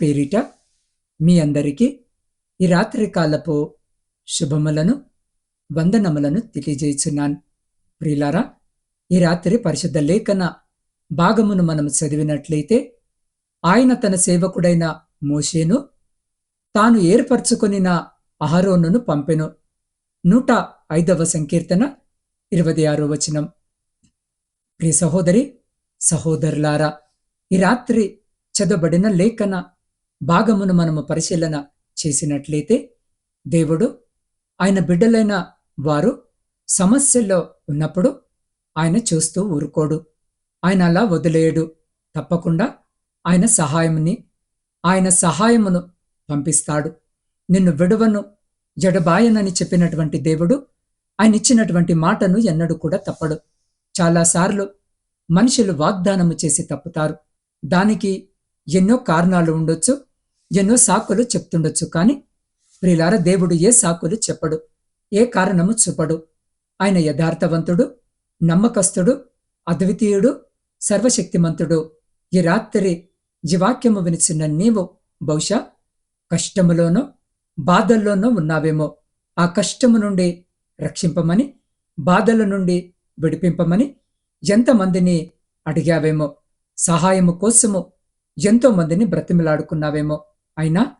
పేరిట మీ అందరికీ ఈ రాత్రి కాలపు శుభములను వందనములను తెలియజేస్తున్నాను ప్రియులారా ఈ రాత్రి పరిశుద్ధ లేఖన భాగమును మనం చదివినట్లయితే ఆయన తన సేవకుడైన మోషేను తాను ఏర్పరచుకొనిన అహరోనును పంపెను. నూట ఐదవ సంకీర్తన ఇరవై ఆరో వచనం. ప్రియ సహోదరి సహోదరులారా ఈ రాత్రి చదవబడిన లేఖన భాగమును మనము పరిశీలన చేసినట్లయితే దేవుడు ఆయన బిడ్డలైన వారు సమస్యల్లో ఉన్నప్పుడు ఆయన చూస్తూ ఊరుకోడు. ఆయన అలా వదిలేయడు తప్పకుండా ఆయన సహాయముని ఆయన సహాయమును పంపిస్తాడు. నిన్ను విడువను జడబాయనని చెప్పినటువంటి దేవుడు ఆయన ఇచ్చినటువంటి మాటను ఎన్నడూ కూడా తప్పడు. చాలాసార్లు మనుషులు వాగ్దానము చేసి తప్పుతారు. దానికి ఎన్నో కారణాలు ఉండొచ్చు. ఎన్నో సాకులు చెప్తుండొచ్చు కానీ ప్రిలార దేవుడు ఏ సాకులు చెప్పడు ఏ కారణము చూపడు. ఆయన యథార్థవంతుడు నమ్మకస్తుడు అద్వితీయుడు సర్వశక్తిమంతుడు. ఈ రాత్రి జీవాక్యము వినిచిన నీవు బహుశా కష్టములోనో బాధల్లోనో ఉన్నావేమో. ఆ కష్టము నుండి రక్షింపమని బాధల నుండి విడిపింపమని ఎంతమందిని అడిగావేమో. సహాయము కోసము ఎంతో మందిని బ్రతిమిలాడుకున్నావేమో. అయినా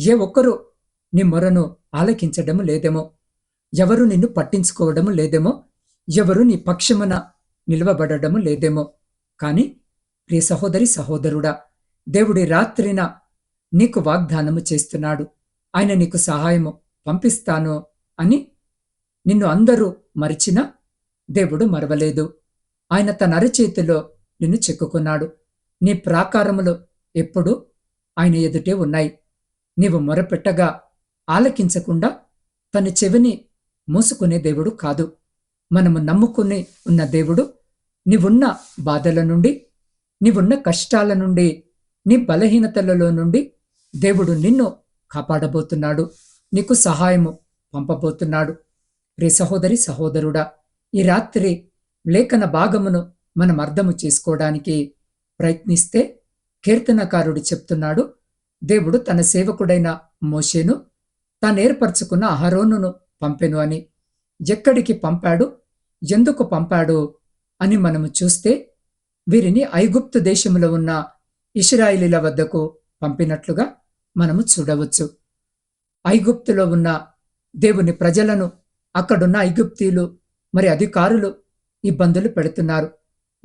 ఏ ఒక్కరూ నీ మొరను ఆలకించడము లేదేమో. ఎవరు నిన్ను పట్టించుకోవడము లేదేమో. ఎవరు నీ పక్షమున నిలవబడము లేదేమో. కాని ప్రియ సహోదరి సహోదరుడా దేవుడి రాత్రిన నీకు వాగ్దానము చేస్తున్నాడు. ఆయన నీకు సహాయము పంపిస్తాను అని నిన్ను అందరూ మరిచినా దేవుడు మరవలేదు. ఆయన తన అరచేతిలో నిన్ను చెక్కుకున్నాడు. నీ ప్రాకారములు ఎప్పుడూ ఆయన ఎదుటే ఉన్నాయి. నీవు మొరపెట్టగా ఆలకించకుండా తన చెవిని మూసుకునే దేవుడు కాదు. మనము నమ్ముకుని ఉన్న దేవుడు నీవున్న బాధల నుండి నీవున్న కష్టాల నుండి నీ బలహీనతలలో నుండి దేవుడు నిన్ను కాపాడబోతున్నాడు. నీకు సహాయము పంపబోతున్నాడు. రే సహోదరి సహోదరుడా ఈ రాత్రి లేఖన భాగమును మనం అర్థము చేసుకోవడానికి ప్రయత్నిస్తే కీర్తనకారుడు చెప్తున్నాడు దేవుడు తన సేవకుడైన మోషేను తానేర్పరచుకున్న అహరోనును పంపెను అని. ఎక్కడికి పంపాడు ఎందుకు పంపాడు అని మనము చూస్తే వీరిని ఐగుప్తు దేశంలో ఉన్న ఇస్రాయిలీల వద్దకు పంపినట్లుగా మనము చూడవచ్చు. ఐగుప్తులో ఉన్న దేవుని ప్రజలను అక్కడున్న ఐగుప్తీయులు మరి అధికారులు ఇబ్బందులు పెడుతున్నారు.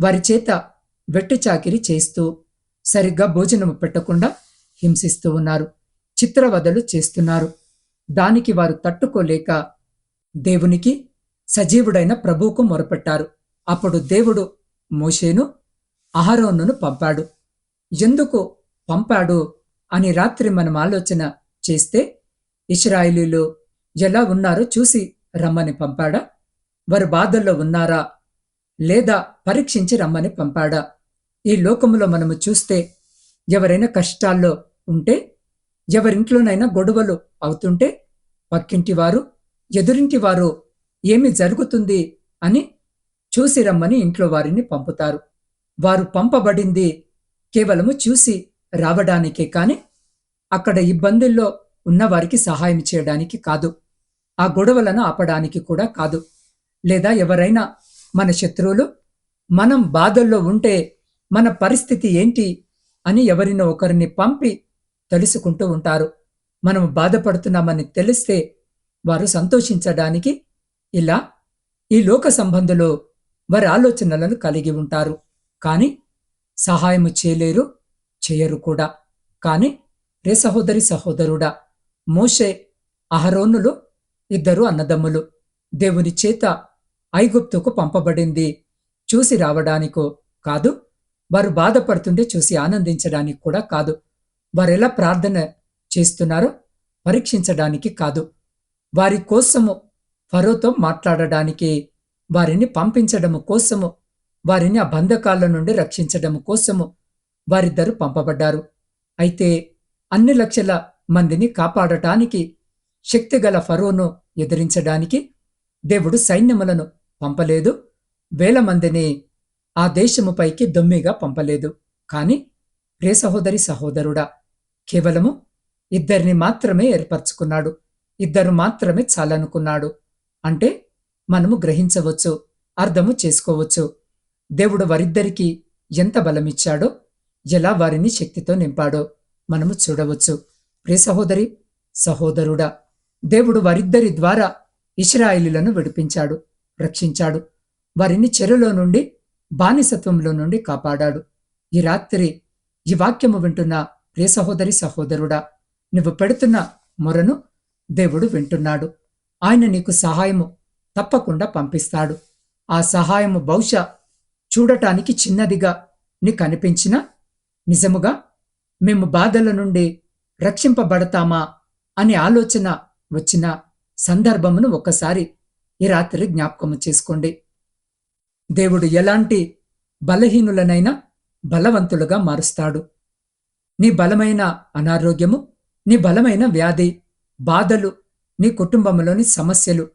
వారి చేత వెట్టిచాకిరి చేస్తూ సరిగ్గా భోజనము పెట్టకుండా హింసిస్తూ ఉన్నారు. చిత్రవదలు చేస్తున్నారు. దానికి వారు తట్టుకోలేక దేవునికి సజీవుడైన ప్రభువుకు మొరపెట్టారు. అప్పుడు దేవుడు మోషేను అహరోనును పంపాడు. ఎందుకు పంపాడు అని రాత్రి మనం ఆలోచన చేస్తే ఇస్రాయిలీలు ఎలా ఉన్నారో చూసి రమ్మని పంపాడా? వారు బాధల్లో ఉన్నారా? లేదా పరీక్షించి రమ్మని పంపాడా? ఈ లోకములో మనము చూస్తే ఎవరైనా కష్టాల్లో ఉంటే ఎవరింట్లోనైనా గొడవలు అవుతుంటే పక్కింటి వారు ఎదురింటి వారు ఏమి జరుగుతుంది అని చూసి రమ్మని ఇంట్లో వారిని పంపుతారు. వారు పంపబడింది కేవలము చూసి రావడానికే కాని అక్కడ ఇబ్బందుల్లో ఉన్నవారికి సహాయం చేయడానికి కాదు. ఆ గొడవలను ఆపడానికి కూడా కాదు. లేదా ఎవరైనా మన శత్రువులు మనం బాధల్లో ఉంటే మన పరిస్థితి ఏంటి అని ఎవరినో ఒకరిని పంపి తెలుసుకుంటూ ఉంటారు. మనం బాధపడుతున్నామని తెలిస్తే వారు సంతోషించడానికి ఇలా ఈ లోక సంబంధులు వారి ఆలోచనలను కలిగి ఉంటారు. కానీ సహాయము చేయలేరు చేయరు కూడా. కానీ రే సహోదరి సహోదరుడా మోషే అహరోనులు ఇద్దరు అన్నదమ్ములు దేవుని చేత ఐగుప్తుకు పంపబడింది. చూసి రావడానికో కాదు వారు బాధపడుతుంటే చూసి ఆనందించడానికి కూడా కాదు. వారెలా ప్రార్థన చేస్తున్నారో పరీక్షించడానికి కాదు. వారి కోసము ఫరోతో మాట్లాడడానికి వారిని పంపించడము కోసము వారిని ఆ బంధకాల నుండి రక్షించడము కోసము వారిద్దరు పంపబడ్డారు. అయితే అన్ని లక్షల మందిని కాపాడటానికి శక్తిగల ఫరోను ఎదిరించడానికి దేవుడు సైన్యములను పంపలేదు. వేల మందిని ఆ దేశముపైకి దొమ్మిగా పంపలేదు. కాని ప్రే సహోదరి సహోదరుడా కేవలము ఇద్దరిని మాత్రమే ఏర్పరచుకున్నాడు. ఇద్దరు మాత్రమే చాలనుకున్నాడు. అంటే మనము గ్రహించవచ్చు అర్థము చేసుకోవచ్చు. దేవుడు వారిద్దరికీ ఎంత బలమిచ్చాడో ఎలా వారిని శక్తితో నింపాడో మనము చూడవచ్చు. ప్రే సహోదరి సహోదరుడా దేవుడు వారిద్దరి ద్వారా ఇస్రాయిలులను విడిపించాడు రక్షించాడు. వారిని చెరులో నుండి బానిసత్వంలో నుండి కాపాడాడు. ఈ రాత్రి ఈ వాక్యము వింటున్న ప్రియ సహోదరి సహోదరుడా నువ్వు పెడుతున్న మొరను దేవుడు వింటున్నాడు. ఆయన నీకు సహాయము తప్పకుండా పంపిస్తాడు. ఆ సహాయము బహుశా చూడటానికి చిన్నదిగా నీకు అనిపించినా నిజముగా మేము బాధల నుండి రక్షింపబడతామా అనే ఆలోచన వచ్చిన సందర్భమును ఒక్కసారి ఈ రాత్రి జ్ఞాపకము చేసుకోండి. దేవుడు ఎలాంటి బలహీనులనైనా బలవంతులుగా మారుస్తాడు. నీ బలమైన అనారోగ్యము నీ బలమైన వ్యాధి బాధలు నీ కుటుంబంలోని సమస్యలు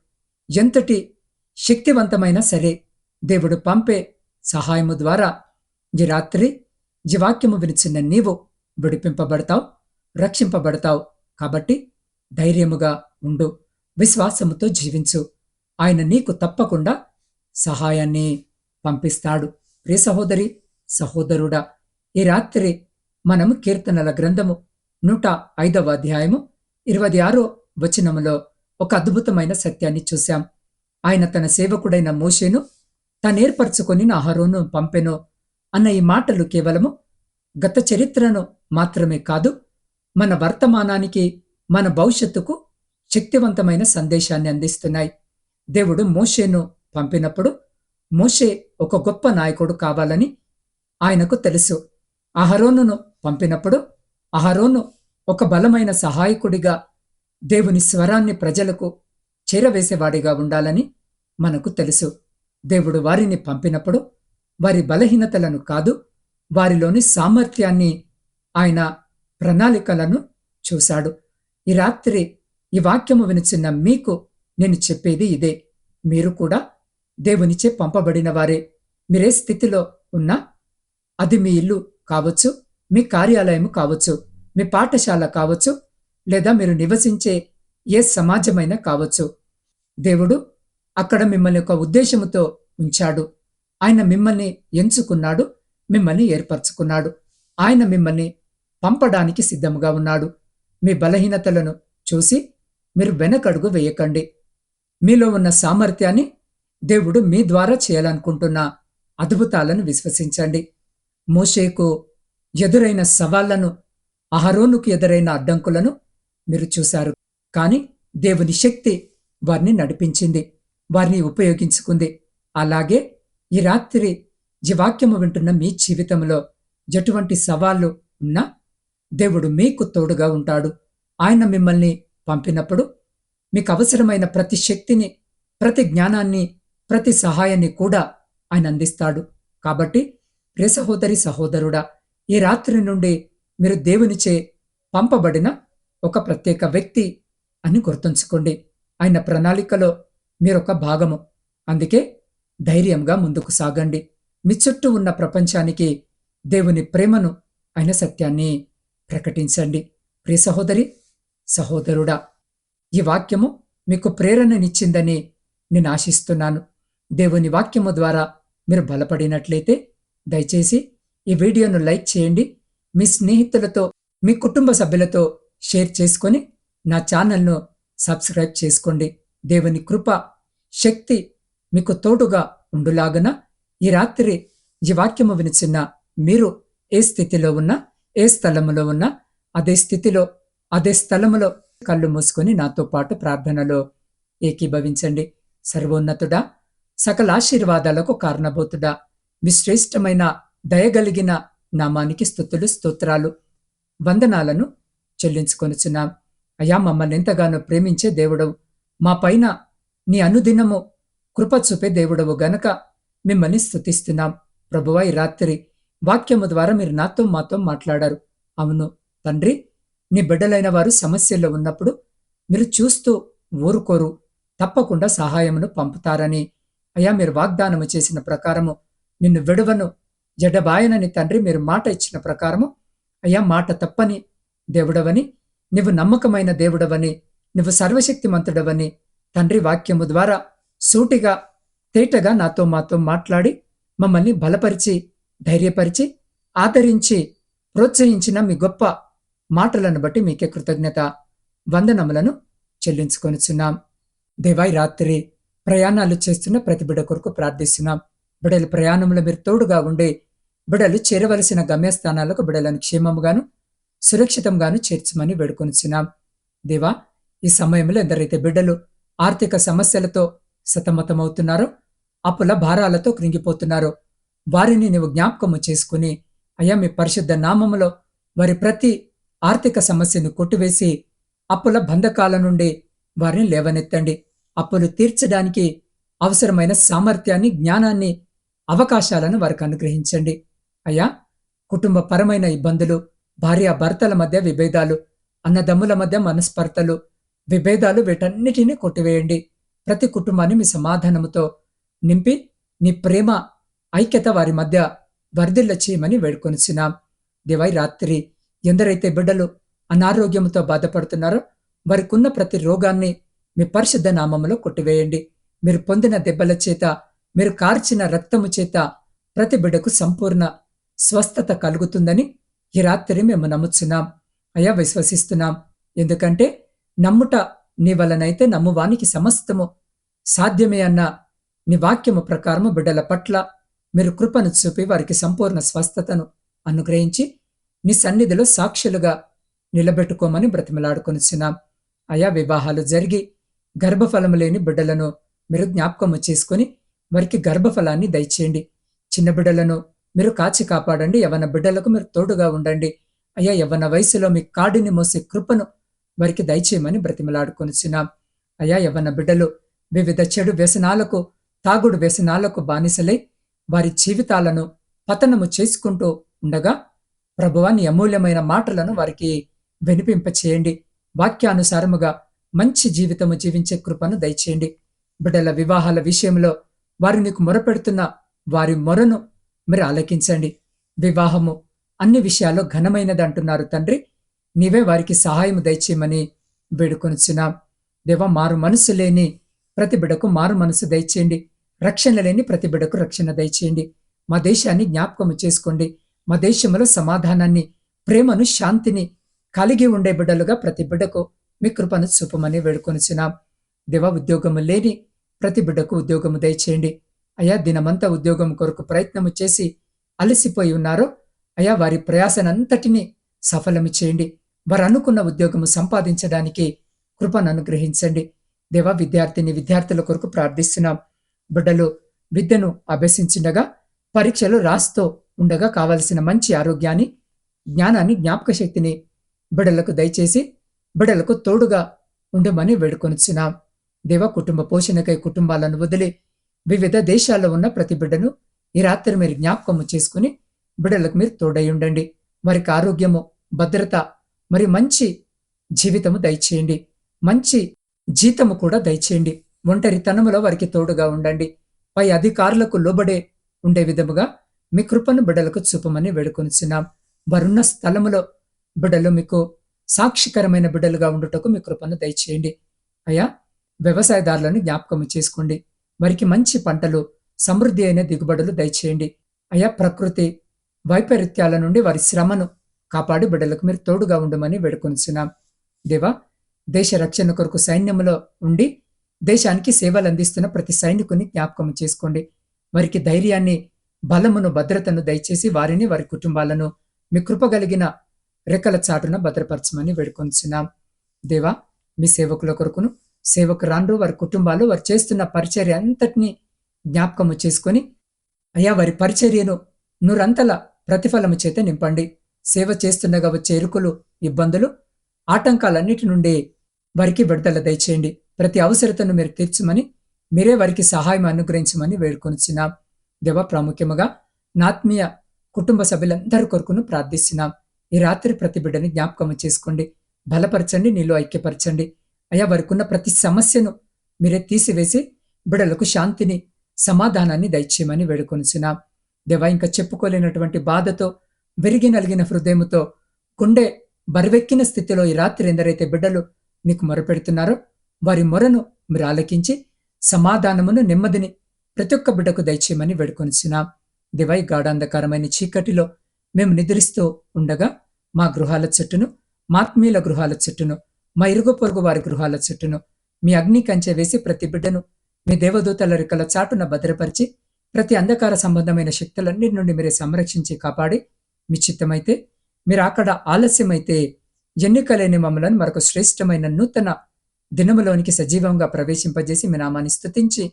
ఎంతటి శక్తివంతమైనా సరే దేవుడు పంపే సహాయము ద్వారా ఈ రాత్రి ఈ వాక్యము వినిచిన నీవు విడిపింపబడతావు రక్షింపబడతావు. కాబట్టి ధైర్యముగా ఉండు విశ్వాసముతో జీవించు. ఆయన నీకు తప్పకుండా సహాయాన్ని పంపిస్తాడు. ప్రియ సహోదరి సహోదరుడా ఈ రాత్రి మనము కీర్తనల గ్రంథము నూట ఐదవ అధ్యాయము ఇరవై ఆరో వచనములో ఒక అద్భుతమైన సత్యాన్ని చూశాం. ఆయన తన సేవకుడైన మోషేను తనేర్పరచుకొని అహరోను పంపెను అన్న ఈ మాటలు కేవలము గత చరిత్రను మాత్రమే కాదు మన వర్తమానానికి మన భవిష్యత్తుకు శక్తివంతమైన సందేశాన్ని అందిస్తున్నాయి. దేవుడు మోషేను పంపినప్పుడు మోషే ఒక గొప్ప నాయకుడు కావాలని ఆయనకు తెలుసు. అహరోనును పంపినప్పుడు అహరోను ఒక బలమైన సహాయకుడిగా దేవుని స్వరాన్ని ప్రజలకు చేరవేసేవాడిగా ఉండాలని మనకు తెలుసు. దేవుడు వారిని పంపినప్పుడు వారి బలహీనతలను కాదు వారిలోని సామర్థ్యాన్ని ఆయన ప్రణాళికలను చూశాడు. ఈ రాత్రి ఈ వాక్యము వినిచిన్న మీకు నేను చెప్పేది ఇదే. మీరు కూడా దేవునిచే పంపబడిన వారే మీరే స్థితిలో ఉన్నా అది మీ ఇల్లు కావచ్చు మీ కార్యాలయం కావచ్చు మీ పాఠశాల కావచ్చు లేదా మీరు నివసించే ఏ సమాజమైనా కావచ్చు. దేవుడు అక్కడ మిమ్మల్ని ఒక ఉద్దేశముతో ఉంచాడు. ఆయన మిమ్మల్ని ఎంచుకున్నాడు మిమ్మల్ని ఏర్పరచుకున్నాడు. ఆయన మిమ్మల్ని పంపడానికి సిద్ధంగా ఉన్నాడు. మీ బలహీనతలను చూసి మీరు వెనకడుగు వేయకండి. మీలో ఉన్న సామర్థ్యాన్ని దేవుడు మీ ద్వారా చేయాలనుకుంటున్న అద్భుతాలను విశ్వసించండి. మోషేకు ఎదురైన సవాళ్ళను అహరోనుకు ఎదురైన అడ్డంకులను మీరు చూశారు. కాని దేవుని శక్తి వారిని నడిపించింది వారిని ఉపయోగించుకుంది. అలాగే ఈ రాత్రి ఈ వాక్యము వింటున్న మీ జీవితంలో ఎటువంటి సవాళ్ళు ఉన్నా దేవుడు మీకు తోడుగా ఉంటాడు. ఆయన మిమ్మల్ని పంపినప్పుడు మీకు అవసరమైన ప్రతి శక్తిని ప్రతి జ్ఞానాన్ని ప్రతి సహాయాన్ని కూడా ఆయన అందిస్తాడు. కాబట్టి ప్రే సహోదరి సహోదరుడా ఈ రాత్రి నుండి మీరు దేవునిచే పంపబడిన ఒక ప్రత్యేక వ్యక్తి అని గుర్తుంచుకోండి. ఆయన ప్రణాళికలో మీరొక భాగము. అందుకే ధైర్యంగా ముందుకు సాగండి. మీ చుట్టూ ఉన్న ప్రపంచానికి దేవుని ప్రేమను ఆయన సత్యాన్ని ప్రకటించండి. ప్రియ సహోదరి సహోదరుడా ఈ వాక్యము మీకు ప్రేరణనిచ్చిందని నేను ఆశిస్తున్నాను. దేవుని వాక్యము ద్వారా మీరు బలపడినట్లయితే దయచేసి ఈ వీడియోను లైక్ చేయండి. మీ స్నేహితులతో మీ కుటుంబ సభ్యులతో షేర్ చేసుకొని నా ఛానల్ను సబ్స్క్రైబ్ చేసుకోండి. దేవుని కృప శక్తి మీకు తోడుగా ఉండులాగన ఈ రాత్రి ఈ వాక్యము వినిచిన్న మీరు ఏ స్థితిలో ఉన్నా ఏ స్థలములో ఉన్నా అదే స్థితిలో అదే స్థలములో కళ్ళు మూసుకొని నాతో పాటు ప్రార్థనలో ఏకీభవించండి. సర్వోన్నతుడా సకల ఆశీర్వాదాలకు కారణభూతుడా. మీ శ్రేష్టమైన దయగలిగిన నామానికి స్థుతులు స్తోత్రాలు వందనాలను చెల్లించుకొనుచున్నాం. అయా మమ్మల్ని ఎంతగానో ప్రేమించే దేవుడవు. మా పైన నీ అనుదినము కృప చూపే దేవుడవు గనక మిమ్మల్ని స్థుతిస్తున్నాం. ప్రభువా ఈ రాత్రి వాక్యము ద్వారా మీరు నాతో మాతో మాట్లాడారు. అవును తండ్రి నీ బిడ్డలైన వారు సమస్యల్లో ఉన్నప్పుడు మీరు చూస్తూ ఊరుకోరు. తప్పకుండా సహాయమును పంపుతారని అయ్యా మీరు వాగ్దానము చేసిన ప్రకారము నిన్ను విడవను. జడబాయనని తండ్రి మీరు మాట ఇచ్చిన ప్రకారము అయ్యా మాట తప్పని దేవుడవని నువ్వు నమ్మకమైన దేవుడవని నువ్వు సర్వశక్తిమంతుడవని తండ్రి వాక్యము ద్వారా సూటిగా తేటగా నాతో మాతో మాట్లాడి మమ్మల్ని బలపరిచి ధైర్యపరిచి ఆదరించి ప్రోత్సహించిన మీ గొప్ప మాటలను బట్టి మీకే కృతజ్ఞత వందనములను చెల్లించుకొనిచున్నాం. దేవాయి రాత్రి ప్రయాణాలు చేస్తున్న ప్రతి బిడ కొరకు ప్రార్థిస్తున్నాం. బిడల ప్రయాణంలో మీరు తోడుగా ఉండి బిడలు చేరవలసిన గమ్యస్థానాలకు బిడలను క్షేమంగాను సురక్షితంగాను చేర్చమని వేడుకొనిచున్నాం. దేవా ఈ సమయంలో ఎందరైతే బిడ్డలు ఆర్థిక సమస్యలతో సతమతమవుతున్నారో అప్పుల భారాలతో కృంగిపోతున్నారో వారిని నీవు జ్ఞాపకము చేసుకుని అయ్యా మీ పరిశుద్ధ నామములో వారి ప్రతి ఆర్థిక సమస్యను కొట్టివేసి అప్పుల బంధకాల నుండి వారిని లేవనెత్తండి. అప్పులు తీర్చడానికి అవసరమైన సామర్థ్యాన్ని జ్ఞానాన్ని అవకాశాలను వారికి అనుగ్రహించండి. అయ్యా కుటుంబ పరమైన ఇబ్బందులు భార్యాభర్తల మధ్య విభేదాలు అన్నదమ్ముల మధ్య మనస్పర్తలు విభేదాలు వీటన్నిటినీ కొట్టివేయండి. ప్రతి కుటుంబాన్ని మీ సమాధానముతో నింపి నీ ప్రేమ ఐక్యత వారి మధ్య వర్ధిల్ల చేయమని వేడుకొనిసినాం దివై రాత్రి ఎందరైతే బిడ్డలు అనారోగ్యంతో బాధపడుతున్నారో వారికున్న ప్రతి రోగాన్ని మీ పరిశుద్ధ నామములో కొట్టివేయండి. మీరు పొందిన దెబ్బల చేత మీరు కార్చిన రక్తము చేత ప్రతి బిడ్డకు సంపూర్ణ స్వస్థత కలుగుతుందని ఈ రాత్రి మేము నమ్ముచున్నాం. అయ్యా విశ్వసిస్తున్నాం. ఎందుకంటే నమ్ముట నీ వలనైతే నమ్మువానికి సమస్తము సాధ్యమే అన్న నీ వాక్యము ప్రకారము బిడ్డల పట్ల మీరు కృపను చూపి వారికి సంపూర్ణ స్వస్థతను అనుగ్రహించి నీ సన్నిధిలో సాక్షులుగా నిలబెట్టుకోమని బ్రతిమలాడుకొనిచున్నాం. అయా వివాహాలు జరిగి గర్భఫలము లేని బిడ్డలను మీరు జ్ఞాపకము చేసుకుని వారికి గర్భఫలాన్ని దయచేయండి. చిన్న బిడ్డలను మీరు కాచి కాపాడండి. యవన బిడ్డలకు మీరు తోడుగా ఉండండి. అయ్యా యవన వయసులో మీ కాడిని మోసే కృపను వారికి దయచేయమని బ్రతిమలాడుకొనిచున్నాం. అయ్యా యవన బిడ్డలు వివిధ చెడు వ్యసనాలకు తాగుడు వ్యసనాలకు బానిసలై వారి జీవితాలను పతనము చేసుకుంటూ ఉండగా ప్రభువాని అమూల్యమైన మాటలను వారికి వినిపింపచేయండి. వాక్యానుసారముగా మంచి జీవితము జీవించే కృపను దయచేయండి. బిడ్డల వివాహాల విషయంలో వారు నీకు మొరపెడుతున్న వారి మొరను మీరు ఆలకించండి. వివాహము అన్ని విషయాల్లో ఘనమైనది అంటున్నారు తండ్రి. నీవే వారికి సహాయం దయచేయమని వేడుకొనిచున్నాం. దేవ మారు మనసు లేని ప్రతి బిడకు మారు మనసు దయచేయండి. రక్షణ లేని ప్రతి బిడకు రక్షణ దయచేయండి. మా దేశాన్ని జ్ఞాపకము చేసుకోండి. మా దేశంలో సమాధానాన్ని ప్రేమను శాంతిని కలిగి ఉండే బిడ్డలుగా ప్రతి బిడ్డకు మీ కృపను చూపమని వేడుకొనిచున్నాం దేవ ఉద్యోగము లేని ప్రతి బిడ్డకు ఉద్యోగము దయచేయండి. అయా దినమంతా ఉద్యోగం కొరకు ప్రయత్నము చేసి అలసిపోయి ఉన్నారో అయా వారి ప్రయాసనంతటినీ సఫలము చేయండి. వారు అనుకున్న ఉద్యోగము సంపాదించడానికి కృపను అనుగ్రహించండి. దేవ విద్యార్థిని విద్యార్థుల కొరకు ప్రార్థిస్తున్నాం. బిడ్డలు విద్యను అభ్యసించిండగా పరీక్షలు రాస్తూ ఉండగా కావలసిన మంచి ఆరోగ్యాన్ని జ్ఞానాన్ని జ్ఞాపక శక్తిని బిడ్డలకు దయచేసి బిడలకు తోడుగా ఉండమని వేడుకొనిచ్చినాం దేవ కుటుంబ పోషణకై కుటుంబాలను వదిలి వివిధ దేశాల్లో ఉన్న ప్రతి బిడ్డను ఈ రాత్రి మీరు జ్ఞాపకము చేసుకుని బిడలకు మీరు తోడై ఉండండి. వారికి ఆరోగ్యము భద్రత మరి మంచి జీవితము దయచేయండి. మంచి జీతము కూడా దయచేయండి. ఒంటరితనములో వారికి తోడుగా ఉండండి. పై అధికారులకు లోబడే ఉండే విధముగా మీ కృపను బిడ్డలకు చూపమని వేడుకొనిచున్నాం. వారున్న స్థలములో బిడ్డలు మీకు సాక్షికరమైన బిడ్డలుగా ఉండుటకు మీ కృపను దయచేయండి. అయ్యా వ్యవసాయదారులను జ్ఞాపకం చేసుకోండి. వారికి మంచి పంటలు సమృద్ధి అయిన దిగుబడులు దయచేయండి. అయా ప్రకృతి వైపరీత్యాల నుండి వారి శ్రమను కాపాడి బిడ్డలకు మీరు తోడుగా ఉండమని వేడుకొనిచున్నాం. దేవా దేశ రక్షణ కొరకు సైన్యంలో ఉండి దేశానికి సేవలు అందిస్తున్న ప్రతి సైనికుని జ్ఞాపకం చేసుకోండి. వారికి ధైర్యాన్ని బలమును భద్రతను దయచేసి వారిని వారి కుటుంబాలను మీ కృపగలిగిన రెక్కల చాటున భద్రపరచమని వేడుకొంచున్నాం దేవా మీ సేవకుల కొరకును సేవకురాండ్రు వారి కుటుంబాలు వారు చేస్తున్న పరిచర్య అంతటినీ జ్ఞాపకము చేసుకొని అయ్యా వారి పరిచర్యను నూరంతల ప్రతిఫలము చేత నింపండి. సేవ చేస్తుండగా వచ్చే ఎరుకులు ఇబ్బందులు ఆటంకాలన్నిటి నుండి వారికి విడుదల దయచేయండి. ప్రతి అవసరతను మీరు తీర్చమని మీరే వారికి సహాయం అనుగ్రహించమని వేడుకొనిచున్నాం దేవ ప్రాముఖ్యముగా నాత్మీయ కుటుంబ సభ్యులందరి కొరకును ప్రార్థిస్తున్నాం. ఈ రాత్రి ప్రతి బిడ్డని జ్ఞాపకం చేసుకోండి. బలపరచండి నీలో ఐక్యపరచండి. అయ్యా వారికున్న ప్రతి సమస్యను మీరే తీసివేసి బిడలకు శాంతిని సమాధానాన్ని దయచేయమని వేడుకొనిచున్నాం. దేవా ఇంకా చెప్పుకోలేనటువంటి బాధతో విరిగి నలిగిన హృదయంతో గుండె బరువెక్కిన స్థితిలో ఈ రాత్రి ఎందరైతే బిడ్డలు నీకు మొరపెడుతున్నారో వారి మొరను మీరు ఆలకించి సమాధానమును నెమ్మదిని ప్రతి ఒక్క బిడ్డకు దయచేయమని వేడుకొనిచున్నాం. దివై గాఢాంధకారమైన చీకటిలో మేము నిద్రిస్తూ ఉండగా మా గృహాల చెట్టును మాత్మీయుల గృహాల చెట్టును మా ఇరుగు పొరుగు వారి గృహాల చెట్టును మీ అగ్ని కంచె వేసి ప్రతి బిడ్డను మీ దేవదూతల రెక్కల చాటున భద్రపరిచి ప్రతి అంధకార సంబంధమైన శక్తులన్నిటి నుండి మీరే సంరక్షించి కాపాడి మీ చిత్తమైతే మీరు అక్కడ ఆలస్యమైతే ఎన్నికలేని మమ్మలను మరొక శ్రేష్టమైన నూతన దినములోనికి సజీవంగా ప్రవేశింపజేసి మీ నామాన్ని స్తుతించి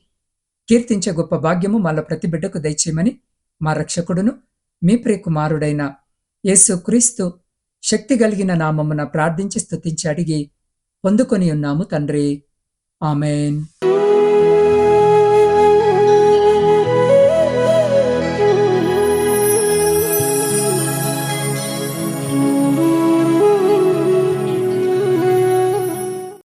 కీర్తించే గొప్ప భాగ్యము మాలో ప్రతి బిడ్డకు దయచేయమని మా రక్షకుడును మీ ప్రియకుమారుడైన కుమారుడైన క్రీస్తు శక్తి కలిగిన నామమున ప్రార్థించి స్తుతించి అడిగి పొందుకొని ఉన్నాము తండ్రి. ఆమెన్.